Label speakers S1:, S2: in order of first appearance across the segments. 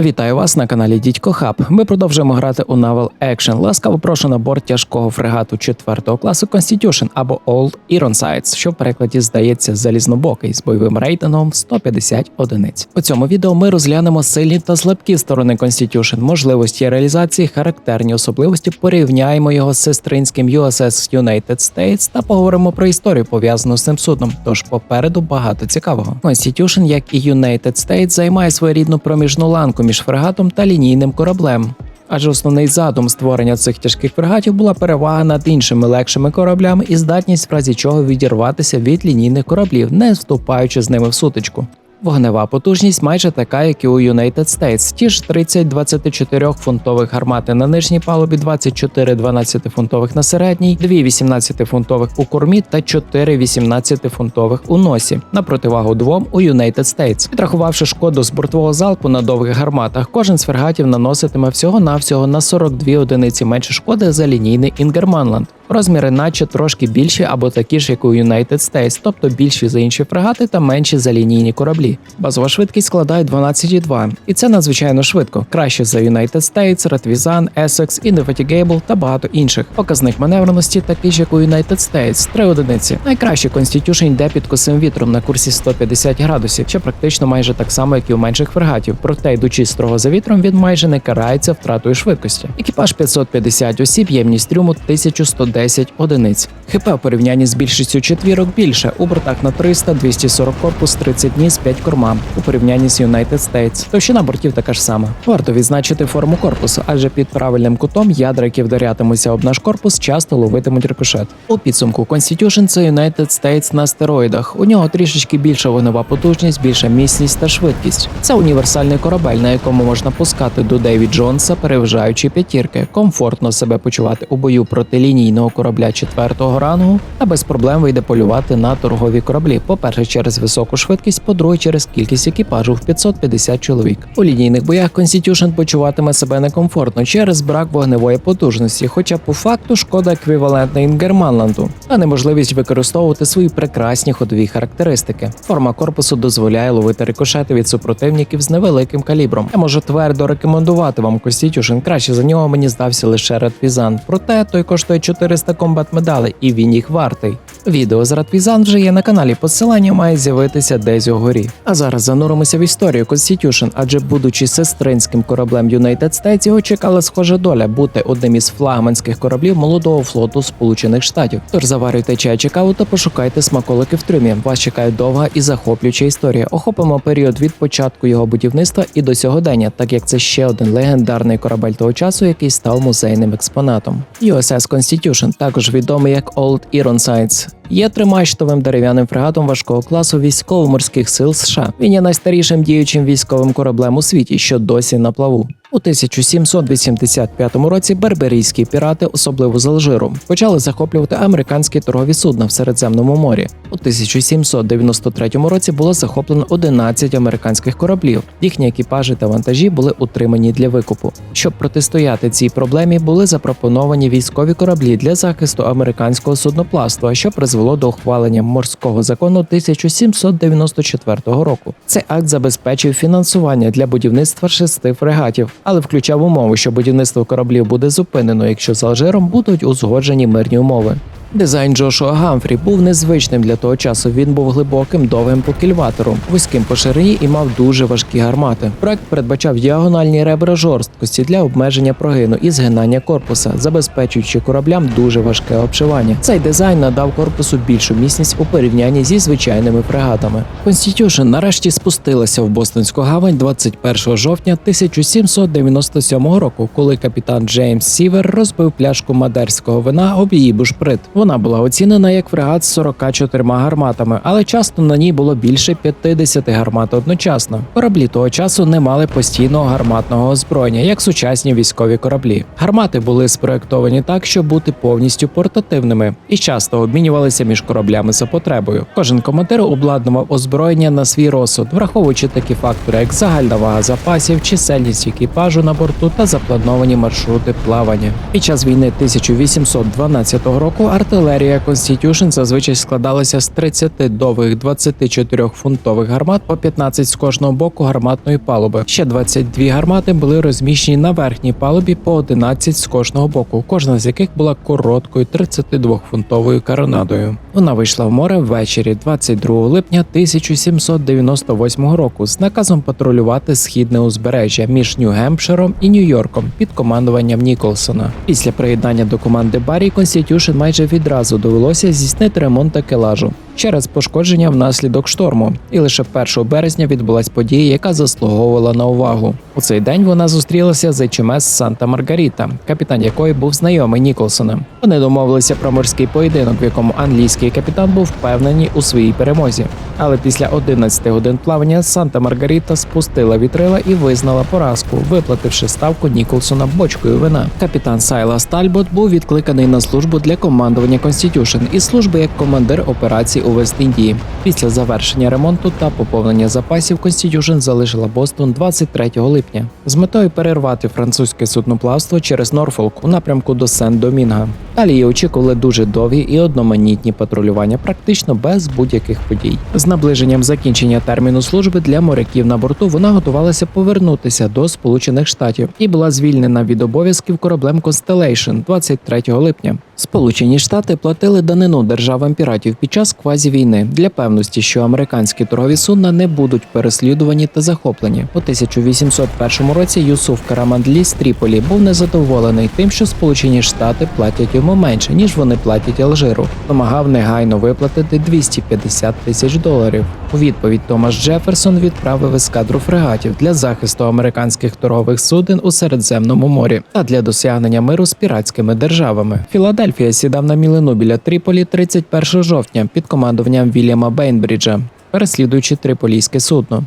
S1: Вітаю вас на каналі Дідько Хаб. Ми продовжуємо грати у Naval Action. Ласкаво прошу на борт тяжкого фрегату 4 класу Constitution або Old Ironsides, що в перекладі здається залізнобокий з бойовим рейтингом 150 одиниць. У цьому відео ми розглянемо сильні та слабкі сторони Constitution, можливості реалізації, характерні особливості, порівняємо його з сестринським USS United States та поговоримо про історію пов'язану з цим судном. Тож попереду багато цікавого. Constitution, як і United States, займає своєрідну проміжну ланку між фрегатом та лінійним кораблем. Адже основний задум створення цих тяжких фрегатів була перевага над іншими легшими кораблями і здатність в разі чого відірватися від лінійних кораблів, не вступаючи з ними в сутичку. Вогнева потужність майже така, як і у United States. Ті ж 30 24 фунтових гармати на нижній палубі, 24 12 фунтових на середній, 2 18 фунтових у кормі та 4 18 фунтових у носі на противагу двом у United States. Підрахувавши шкоду з бортового залпу на довгих гарматах, кожен з фрегатів наноситиме всього навсього на 42 одиниці менше шкоди за лінійний Інгерманланд. Розміри, наче трошки більші або такі ж, як у United States, тобто більші за інші фрегати та менші за лінійні кораблі. Базова швидкість складає 12,2, і це надзвичайно швидко, краще за United States, Ратвізан, Essex, Indefatigable та багато інших. Показник маневреності такий ж, як у United States, 3 одиниці. Найкраще Constitution йде під косим вітром на курсі 150 градусів, що практично майже так само, як і у менших фрегатів. Проте, йдучи строго за вітром, він майже не карається втратою швидкості. Екіпаж 550 осіб, ємність трюму 1110 одиниць. ХП в порівнянні з більшістю четвірок більше. У бортах на 300, 240 корпус, 30 ніс, 5 корма. У порівнянні з United States. Товщина бортів така ж сама. Варто відзначити форму корпусу, адже під правильним кутом ядра, які вдарятимуться об наш корпус, часто ловитимуть рикошет. У підсумку Constitution це United States на стероїдах. У нього трішечки більша вогнева потужність, більша міцність та швидкість. Це універсальний корабель, на якому можна пускати до Дейві Джонса, переважаючи п'ятірки, комфортно себе почувати у бою проти лінійного корабля четвертого рангу та без проблем вийде полювати на торгові кораблі. По-перше, через високу швидкість, по-друге, через кількість екіпажу в 550 чоловік. У лінійних боях Constitution почуватиме себе некомфортно через брак вогневої потужності, хоча по факту шкода еквівалентна Інгерманланду, а неможливість використовувати свої прекрасні ходові характеристики. Форма корпусу дозволяє ловити рикошети від супротивників з невеликим калібром. Я можу твердо рекомендувати вам Constitution. Краще за нього мені здався лише Ратвізан. Проте той коштує 400 комбат медалей, і він їх вартий. Відео з Ратвізан вже є на каналі. Посилання має з'явитися десь угорі. А зараз зануримося в історію Constitution, адже будучи сестринським кораблем United States, його чекала схожа доля бути одним із флагманських кораблів молодого флоту Сполучених Штатів. Тож заварюйте чай чи каву та пошукайте смаколики в трюмі. Вас чекає довга і захоплююча історія. Охопимо період від початку його будівництва і до сьогодення, так як це ще один легендарний корабель того часу, який став музейним експонатом. USS Constitution, також відомий як Old Ironsides, Є тримачтовим дерев'яним фрегатом важкого класу військово-морських сил США. Він є найстарішим діючим військовим кораблем у світі, що досі на плаву. У 1785 році берберійські пірати, особливо з Алжиру, почали захоплювати американські торгові судна в Середземному морі. У 1793 році було захоплено 11 американських кораблів. Їхні екіпажі та вантажі були утримані для викупу. Щоб протистояти цій проблемі, були запропоновані військові кораблі для захисту американського судноплавства, що призвело до ухвалення морського закону 1794 року. Цей акт забезпечив фінансування для будівництва шести фрегатів але включав умови, що будівництво кораблів буде зупинено, якщо з Алжиром будуть узгоджені мирні умови. Дизайн Джошуа Гамфрі був незвичним для того часу. Він був глибоким, довгим по кільватору, вузьким по ширині і мав дуже важкі гармати. Проект передбачав діагональні ребра жорсткості для обмеження прогину і згинання корпуса, забезпечуючи кораблям дуже важке обшивання. Цей дизайн надав корпусу більшу міцність у порівнянні зі звичайними фрегатами. Constitution нарешті спустилася в Бостонську гавань 21 жовтня 1797 року, коли капітан Джеймс Сівер розбив пляшку мадерського вина об її бушприт. Вона була оцінена як фрегат з 44 гарматами, але часто на ній було більше 50 гармат одночасно. Кораблі того часу не мали постійного гарматного озброєння, як сучасні військові кораблі. Гармати були спроектовані так, щоб бути повністю портативними і часто обмінювалися між кораблями за потребою. Кожен командир обладнував озброєння на свій розсуд, враховуючи такі фактори, як загальна вага запасів, чисельність екіпажу на борту та заплановані маршрути плавання. Під час війни 1812 року Артилерія Constitution зазвичай складалася з 30 довгих 24-фунтових гармат по 15 з кожного боку гарматної палуби. Ще 22 гармати були розміщені на верхній палубі по 11 з кожного боку, кожна з яких була короткою 32-фунтовою каронадою. Вона вийшла в море ввечері 22 липня 1798 року з наказом патрулювати східне узбережжя між Нью-Гемпширом і Нью-Йорком під командуванням Ніколсона. Після приєднання до команди Баррі Constitution майже відразу довелося здійснити ремонт такелажу через пошкодження внаслідок шторму. І лише 1 березня відбулась подія, яка заслуговувала на увагу. У цей день вона зустрілася з HMS Санта Маргаріта, капітан якої був знайомий Ніколсона. Вони домовилися про морський поєдинок, в якому англійський капітан був впевнений у своїй перемозі. Але після 11 годин плавання Санта Маргарита спустила вітрила і визнала поразку, виплативши ставку Ніколсона бочкою вина. Капітан Сайла Стальбот був відкликаний на службу для командування Constitution і служби як командир операцій у Вест-Індії. Після завершення ремонту та поповнення запасів Constitution залишила Бостон 23 липня з метою перервати французьке судноплавство через Норфолк у напрямку до Сен-Домінга. Далі її очікували дуже довгі і одноманітні патрулювання, практично без будь-яких подій. З наближенням закінчення терміну служби для моряків на борту вона готувалася повернутися до Сполучених Штатів і була звільнена від обов'язків кораблем Constellation 23 липня. Сполучені Штати платили данину державам піратів під час квазівійни для певності, що американські торгові судна не будуть переслідувані та захоплені. У 1801 році Юсуф Карамандлі з Тріполі був незадоволений тим, що Сполучені Штати платять йому менше ніж вони платять Алжиру. Вимагав негайно виплатити 250 тисяч доларів. У відповідь Томас Джеферсон відправив ескадру фрегатів для захисту американських торгових суден у Середземному морі та для досягнення миру з піратськими державами. Філадельфія сідав на мілину біля Тріполі 31 жовтня під командуванням Вільяма Бейнбріджа, переслідуючи триполійське судно.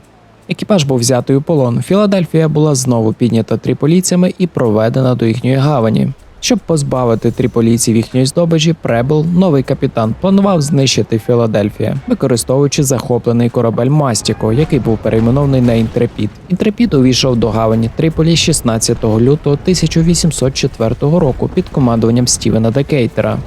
S1: Екіпаж був взятий у полон. Філадельфія була знову піднята тріполійцями і проведена до їхньої гавані. Щоб позбавити тріполійців їхньої здобичі, Пребл, новий капітан, планував знищити Філадельфія, використовуючи захоплений корабель Мастіко, який був перейменований на Інтрепід. Інтрепід увійшов до гавані Тріполі 16 лютого 1804 року під командуванням Стівена Декейтера.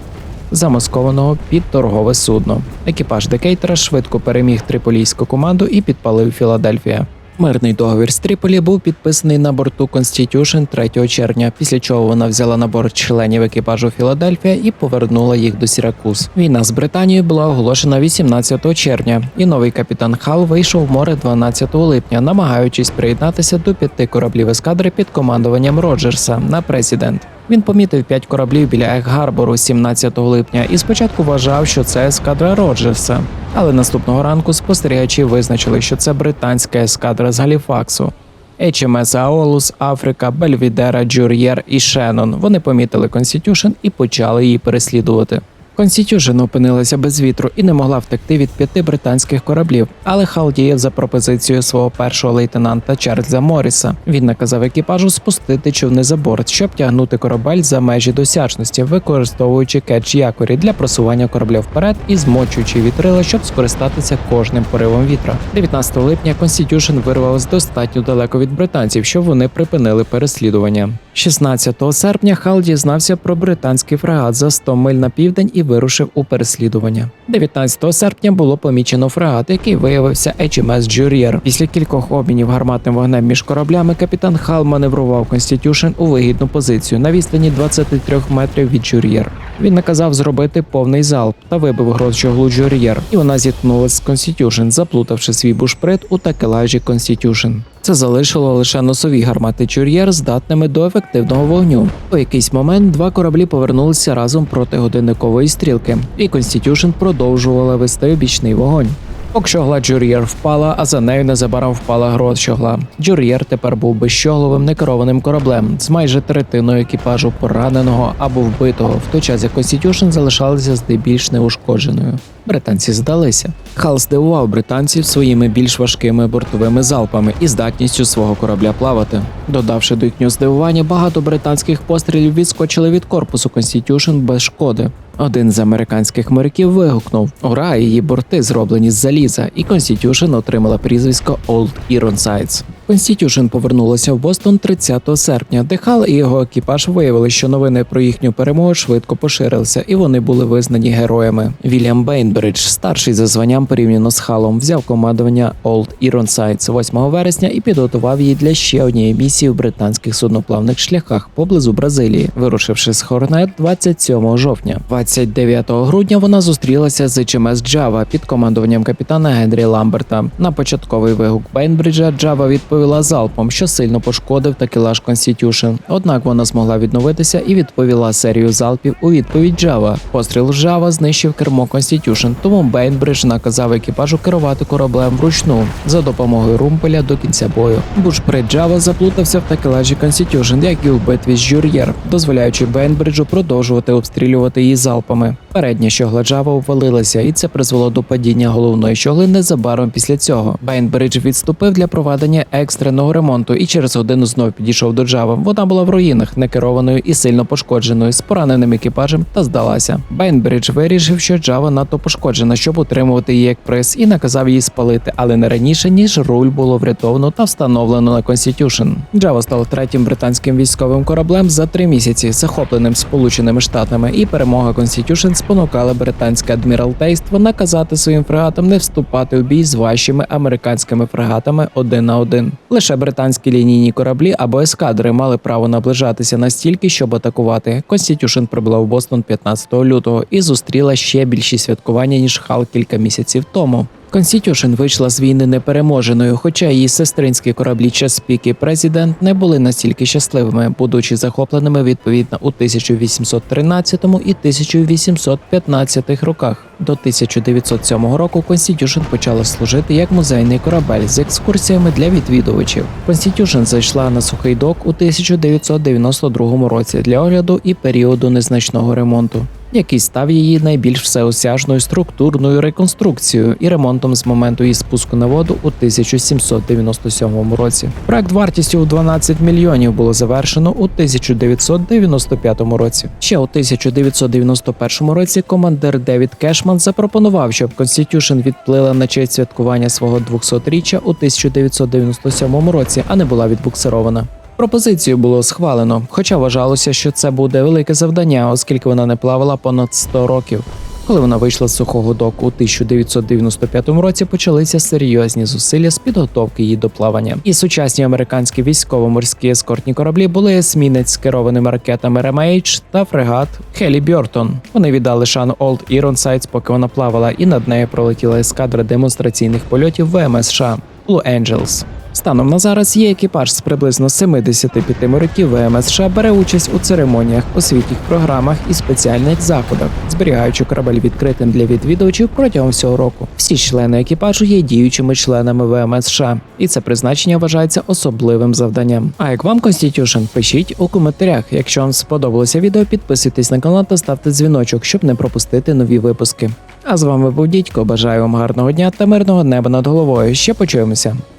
S1: Замаскованого під торгове судно. Екіпаж Декейтера швидко переміг триполійську команду і підпалив Філадельфія. Мирний договір з Тріполі був підписаний на борту Constitution 3 червня, після чого вона взяла на борт членів екіпажу Філадельфія і повернула їх до Сіракуз. Війна з Британією була оголошена 18 червня, і новий капітан Хал вийшов в море 12 липня, намагаючись приєднатися до п'яти кораблів ескадри під командуванням Роджерса на президент. Він помітив п'ять кораблів біля Ег-Гарбору 17 липня і спочатку вважав, що це ескадра Роджерса. Але наступного ранку спостерігачі визначили, що це британська ескадра з Галіфаксу. HMS Аолус, Африка, Бельвідера, Джур'єр і Шеннон. Вони помітили Конститюшн і почали її переслідувати. Constitution опинилася без вітру і не могла втекти від п'яти британських кораблів, але Хал діяв за пропозицією свого першого лейтенанта Чарльза Морріса. Він наказав екіпажу спустити човни за борт, щоб тягнути корабель за межі досяжності, використовуючи кетч якорі для просування корабля вперед і змочуючи вітрила, щоб скористатися кожним поривом вітра. 19 липня Constitution вирвалась достатньо далеко від британців, щоб вони припинили переслідування. 16 серпня Хал дізнався про британський фрегат за 100 миль на південь і вирушив у переслідування. 19 серпня було помічено фрегат, який виявився HMS Jurrier. Після кількох обмінів гарматним вогнем між кораблями капітан Хал маневрував Constitution у вигідну позицію на відстані 23 метрів від Jurrier. Він наказав зробити повний залп та вибив грозчоглу Jurrier, і вона зіткнулася з Constitution, заплутавши свій бушприт у такелажі Constitution. Це залишило лише носові гармати Чур'єр здатними до ефективного вогню. У якийсь момент два кораблі повернулися разом проти годинникової стрілки, і Констітюшн продовжувала вести бічний вогонь. Окщогла Джур'єр впала, а за нею незабаром впала Грозчогла. Джур'єр тепер був безщогловим некерованим кораблем з майже третиною екіпажу пораненого або вбитого, в той час як Constitution залишалася здебільш неушкодженою. Британці здалися. Хал здивував британців своїми більш важкими бортовими залпами і здатністю свого корабля плавати. Додавши до їхнього здивування, багато британських пострілів відскочили від корпусу Constitution без шкоди. Один з американських моряків вигукнув: Ура! Її борти зроблені з заліза, і Constitution отримала прізвисько Old Ironsides. Constitution повернулася в Бостон 30 серпня, де Хал і його екіпаж виявили, що новини про їхню перемогу швидко поширилися, і вони були визнані героями. Вільям Бейнбридж, старший за званням порівняно з Халом, взяв командування Old Ironsides 8 вересня і підготував її для ще однієї місії в британських судноплавних шляхах поблизу Бразилії, вирушивши з Хорнет 27 жовтня. 29 грудня вона зустрілася з HMS Джава під командуванням капітана Генрі Ламберта. На початковий вигук Бейнбриджа Джава відповіла залпом, що сильно пошкодив такелаж Constitution. Однак вона змогла відновитися і відповіла серію залпів у відповідь Джава. Постріл Джава знищив кермо Constitution, тому Бейнбридж наказав екіпажу керувати кораблем вручну за допомогою румпеля до кінця бою. Бушприт Джава заплутався в такелажі Constitution, як і в битві з Жюр'єр, дозволяючи Бейнбриджу продовжувати обстрілювати її залпами. Передня щогла Джава обвалилася, і це призвело до падіння головної щогли незабаром після цього. Бейнбридж відступив для проведення екстреного ремонту і через годину знов підійшов до Джава. Вона була в руїнах, некерованою і сильно пошкодженою, з пораненим екіпажем та здалася. Бейнбридж вирішив, що Джава надто пошкоджена, щоб утримувати її як приз, і наказав її спалити, але не раніше ніж руль було врятовано та встановлено на Constitution. Джава став третім британським військовим кораблем за три місяці, захопленим Сполученими Штатами, і перемога Constitution спонукала британське адміралтейство наказати своїм фрегатам не вступати у бій з важчими американськими фрегатами один на один. Лише британські лінійні кораблі або ескадри мали право наближатися настільки, щоб атакувати. Constitution прибула в Бостон 15 лютого і зустріла ще більші святкування ніж Хал кілька місяців тому. Constitution вийшла з війни непереможеною, хоча її сестринські кораблі Chesapeake і Президент не були настільки щасливими, будучи захопленими відповідно у 1813 і 1815 роках. До 1907 року Constitution почала служити як музейний корабель з екскурсіями для відвідувачів. Constitution зайшла на сухий док у 1992 році для огляду і періоду незначного ремонту який став її найбільш всеосяжною структурною реконструкцією і ремонтом з моменту її спуску на воду у 1797 році. Проект вартістю у 12 мільйонів було завершено у 1995 році. Ще у 1991 році командир Девід Кешман запропонував, щоб Constitution відплила на честь святкування свого 200-річчя у 1997 році, а не була відбуксирована. Пропозицію було схвалено, хоча вважалося, що це буде велике завдання, оскільки вона не плавала понад 100 років. Коли вона вийшла з сухого доку у 1995 році, почалися серйозні зусилля з підготовки її до плавання. І сучасні американські військово-морські ескортні кораблі були есмінець з керованими ракетами RMH та фрегат Хелі Бьортон. Вони віддали шану Old Ironsides, поки вона плавала, і над нею пролетіла ескадра демонстраційних польотів ВМС США Blue Angels. Станом на зараз є екіпаж з приблизно 75 моряків ВМС США бере участь у церемоніях, освітніх програмах і спеціальних заходах, зберігаючи корабель відкритим для відвідувачів протягом всього року. Всі члени екіпажу є діючими членами ВМС США, і це призначення вважається особливим завданням. А як вам Constitution? Пишіть у коментарях. Якщо вам сподобалося відео, підписуйтесь на канал та ставте дзвіночок, щоб не пропустити нові випуски. А з вами був дідько. Бажаю вам гарного дня та мирного неба над головою. Ще почуємося.